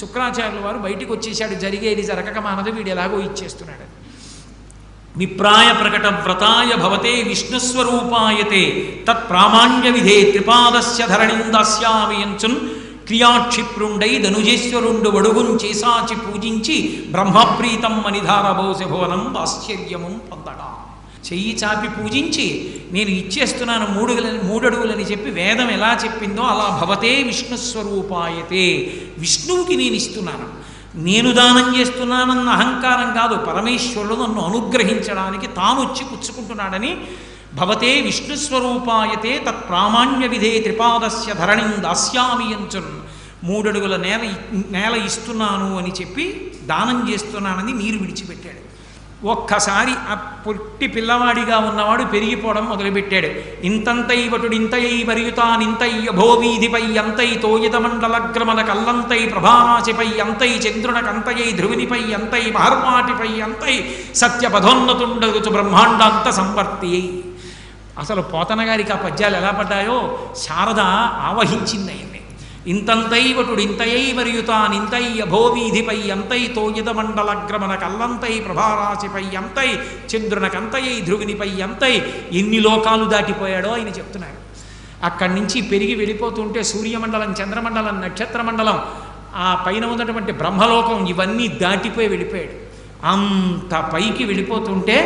శుక్రాచార్యుల వారు బయటికి వచ్చేసాడు జరిగేది జరగక మానదు వీడు ఎలాగో ఇచ్చేస్తున్నాడు. విప్రాయ ప్రకట వ్రతాయ భవతే విష్ణుస్వరూపాయతే తత్ప్రామాణ్య విధే త్రిపాదస్య ధరణిం దాస్యామి ఎంచున్ క్రియాక్షిప్రుండై ధనుజేశ్వరుండు వడుగున్ చేసాచి పూజించి బ్రహ్మప్రీతం మనిధారబోసి భువనం ఆశ్చర్యము పొందడా. చెయ్యి చాపి పూజించి నేను ఇచ్చేస్తున్నాను మూడుగలని మూడడుగులని చెప్పి వేదం ఎలా చెప్పిందో అలా భవతే విష్ణుస్వరూపాయతే విష్ణువుకి నేను ఇస్తున్నాను. నేను దానం చేస్తున్నానన్న అహంకారం కాదు పరమేశ్వరుడు నన్ను అనుగ్రహించడానికి తాను వచ్చి పుచ్చుకుంటున్నాడని భవతే విష్ణుస్వరూపాయతే తత్ప్రామాణ్య విధే త్రిపాదస్య ధరణిం దాస్యామి ఎంచున్. మూడడుగుల నేల నేల ఇస్తున్నాను అని చెప్పి దానం చేస్తున్నానని నీరు విడిచిపెట్టాడు. ఒక్కసారి ఆ పొట్టి పిల్లవాడిగా ఉన్నవాడు పెరిగిపోవడం మొదలుపెట్టాడు. ఇంతంతై వటుడు ఇంతయై వరియుతానింతై అభోవీధిపై అంతై తోయిత మండలగ్రమల కల్లంతై ప్రభారాశిపై అంతై చంద్రునకంతయై ధ్రువునిపై అంతై మహర్మాటిపై అంతై సత్యపథోన్నతుండగుచు బ్రహ్మాండాంత సంవర్తి. అసలు పోతన గారికి ఆ పద్యాలు ఎలా పడ్డాయో శారద ఆవహించింది ఆయన్ని ఇంతంతై వటుడు ఇంతయై మరియుతానింతై అభోవీధిపై అంతై తోయిద మండలగ్రమణ కల్లంతై ప్రభారాశిపై అంతై చంద్రునకంతయై ధ్రువునిపై అంతై ఎన్ని లోకాలు దాటిపోయాడో ఆయన చెప్తున్నారు. అక్కడి నుంచి పెరిగి వెళ్ళిపోతుంటే సూర్యమండలం చంద్రమండలం నక్షత్రమండలం ఆ పైన ఉన్నటువంటి బ్రహ్మలోకం ఇవన్నీ దాటిపోయి వెళ్ళిపోయాడు. అంత పైకి వెళ్ళిపోతుంటే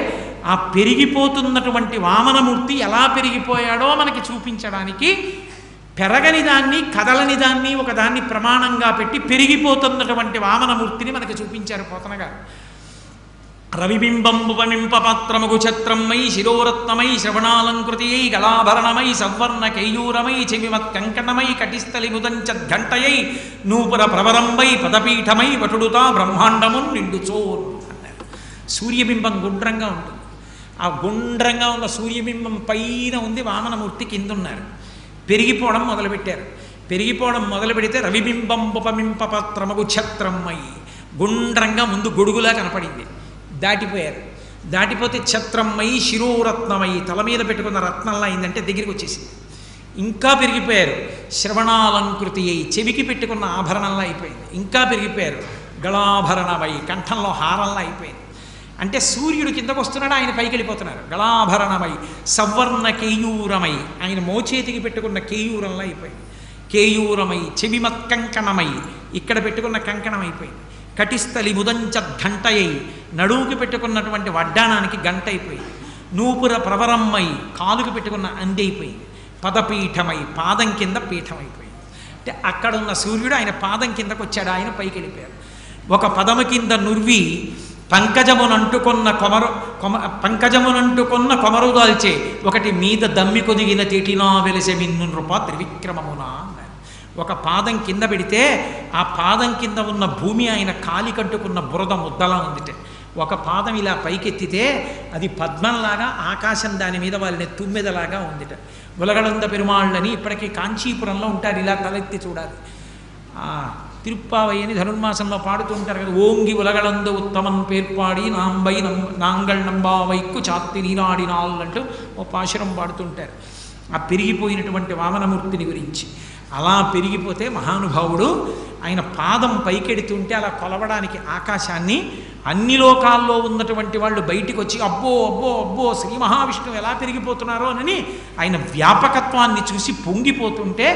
ఆ పెరిగిపోతున్నటువంటి వామనమూర్తి ఎలా పెరిగిపోయాడో మనకి చూపించడానికి పెరగని దాన్ని కదలని దాన్ని ఒకదాన్ని ప్రమాణంగా పెట్టి పెరిగిపోతున్నటువంటి వామనమూర్తిని మనకి చూపించారు పోతన గారు రవిబింబంబుపమింప ఛత్రమై శిరోరత్నమై శ్రవణాలంకృతియై గళాభరణమై సవర్ణ కైయూరమై చెవిమత్ కంకణమై కటిస్థలి ముదంచద్ఘంటయై నూపుర ప్రవరంబై పదపీఠమై వటుడుతా బ్రహ్మాండమున్ నిండుచో అన్నారు. సూర్యబింబం గుండ్రంగా ఉంటుంది. ఆ గుండ్రంగా ఉన్న సూర్యబింబం పైన ఉంది వామనమూర్తి కిందున్నారు. పెరిగిపోవడం మొదలుపెట్టారు. పెరిగిపోవడం మొదలు పెడితే రవిబింబం ఉపమింప పత్రమగు గుండ్రంగా ముందు గొడుగులా కనపడింది. దాటిపోయారు. దాటిపోతే ఛత్రమ్మయి శిరోరత్నమై తల మీద పెట్టుకున్న రత్నంలా అయిందంటే దగ్గరికి వచ్చేసింది. ఇంకా పెరిగిపోయారు. శ్రవణాలంకృతి అయి చెవికి పెట్టుకున్న ఆభరణంలా అయిపోయింది. ఇంకా పెరిగిపోయారు. గళాభరణమై కంఠంలో హారంలా అయిపోయింది. అంటే సూర్యుడు కిందకు వస్తున్నాడు? ఆయన పైకి వెళ్ళిపోతున్నారు. గళాభరణమై సవర్ణ కేయూరమై. ఆయన మోచేతికి పెట్టుకున్న కేయూరంలా అయిపోయింది. కేయూరమై చెవిమత్ కంకణమై. ఇక్కడ పెట్టుకున్న కంకణం అయిపోయింది. కటిస్థలి ముదంచ ఘంటయై. నడువుకి పెట్టుకున్నటువంటి వడ్డానానికి గంట అయిపోయింది. నూపుర ప్రవరమ్మై కాలుకి పెట్టుకున్న అంది అయిపోయింది. పదపీఠమై పాదం కింద పీఠం అయిపోయింది. అంటే అక్కడున్న సూర్యుడు ఆయన పాదం కిందకు వచ్చాడు ఆయన పైకి వెళ్ళిపోయాడు. ఒక పదము కింద నుర్వి పంకజమునంటుకున్న కొమరు కొమ పంకజమునంటుకున్న కొమరు దాల్చే ఒకటి మీద దమ్మి కొదిగిన తేటినా వెలిసే మిన్ను నృప త్రివిక్రమమున ఒక పాదం కింద పెడితే ఆ పాదం కింద ఉన్న భూమి ఆయన కాలి కట్టుకున్న బురద ముద్దలా ఉందిటే. ఒక పాదం ఇలా పైకెత్తితే అది పద్మంలాగా ఆకాశం దాని మీద వాళ్ళని తుమ్మెదలాగా ఉందిట. ఉలగడంద పెరుమాళ్ళని ఇప్పటికీ కాంచీపురంలో ఉంటారు ఇలా తలెత్తి చూడాలి. ఆ తిరుప్పావయ్యని ధనుర్మాసంలో పాడుతూ ఉంటారు కదా ఓంగి ఉలగలందు ఉత్తమన్ పేర్పాడి నాంబై నం నాంగళ్ నంబావైక్కు చాత్తి నీనాడినాల్ అంటూ ఓ పాశురం పాడుతుంటారు ఆ పెరిగిపోయినటువంటి వామనమూర్తిని గురించి అలా పెరిగిపోతే మహానుభావుడు ఆయన పాదం పైకెడుతుంటే అలా కొలవడానికి ఆకాశాన్ని అన్ని లోకాల్లో ఉన్నటువంటి వాళ్ళు బయటికి వచ్చి అబ్బో అబ్బో అబ్బో శ్రీ మహావిష్ణువు ఎలా పెరిగిపోతున్నారో అని ఆయన వ్యాపకత్వాన్ని చూసి పొంగిపోతుంటే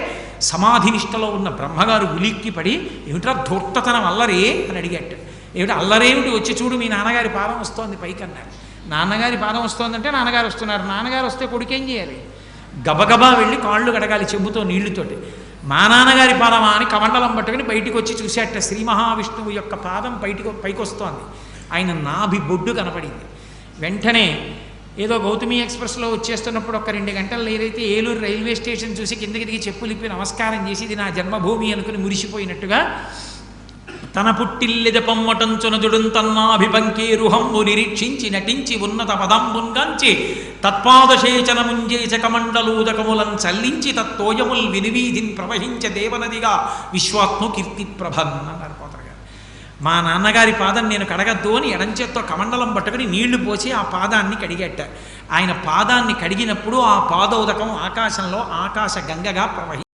సమాధి నిష్టలో ఉన్న బ్రహ్మగారు ఉలిక్కిపడి ఏమిట్రా ధూర్తతనం అల్లరే? అని అడిగాట ఏమిటి అల్లరేమిటి? వచ్చి చూడు మీ నాన్నగారి పాదం వస్తోంది పైకి అన్నారు నాన్నగారి పాదం వస్తోందంటే నాన్నగారు వస్తున్నారు నాన్నగారు వస్తే కొడుకేం చేయాలి? గబగబా వెళ్ళి కాళ్ళు గడగాలి చెంబుతో నీళ్ళుతోటి. మా నాన్నగారి పాదమా అని కమండలం పట్టుకుని బయటికి వచ్చి చూసేట శ్రీ మహావిష్ణువు యొక్క పాదం బయటికి పైకొస్తోంది. ఆయన నాభి బొడ్డు కనపడింది. వెంటనే ఏదో గౌతమి ఎక్స్ప్రెస్లో వచ్చేస్తున్నప్పుడు ఒక రెండు గంటలు ఏదైతే ఏలూరు రైల్వే స్టేషన్ చూసి కిందకి దిగి చెప్పులిప్పి నమస్కారం చేసి ఇది నా జన్మభూమి అనుకుని మురిసిపోయినట్టుగా తన పుట్టిల్లెద పొమ్మటంచునదుడున్ తన్నాభిపంకేరుహంబు నిరీక్షించి నటించి ఉన్నత పదంబున్గాంచి తత్పాదశేచనముంజేచకమండలూదకములం చల్లించి తత్తోయముల్ వినివీధిన్ ప్రవహించ దేవనదిగా విశ్వాత్మ కీర్తి ప్రభన్ అన్నారు పోతరు గారు మా నాన్నగారి పాదం నేను కడగద్దు అని ఎడంచేత్తో కమండలం పట్టుకుని నీళ్ళు పోసి ఆ పాదాన్ని కడిగట్ట. ఆయన పాదాన్ని కడిగినప్పుడు ఆ పాదోదకం ఆకాశంలో ఆకాశ గంగగా ప్రవహి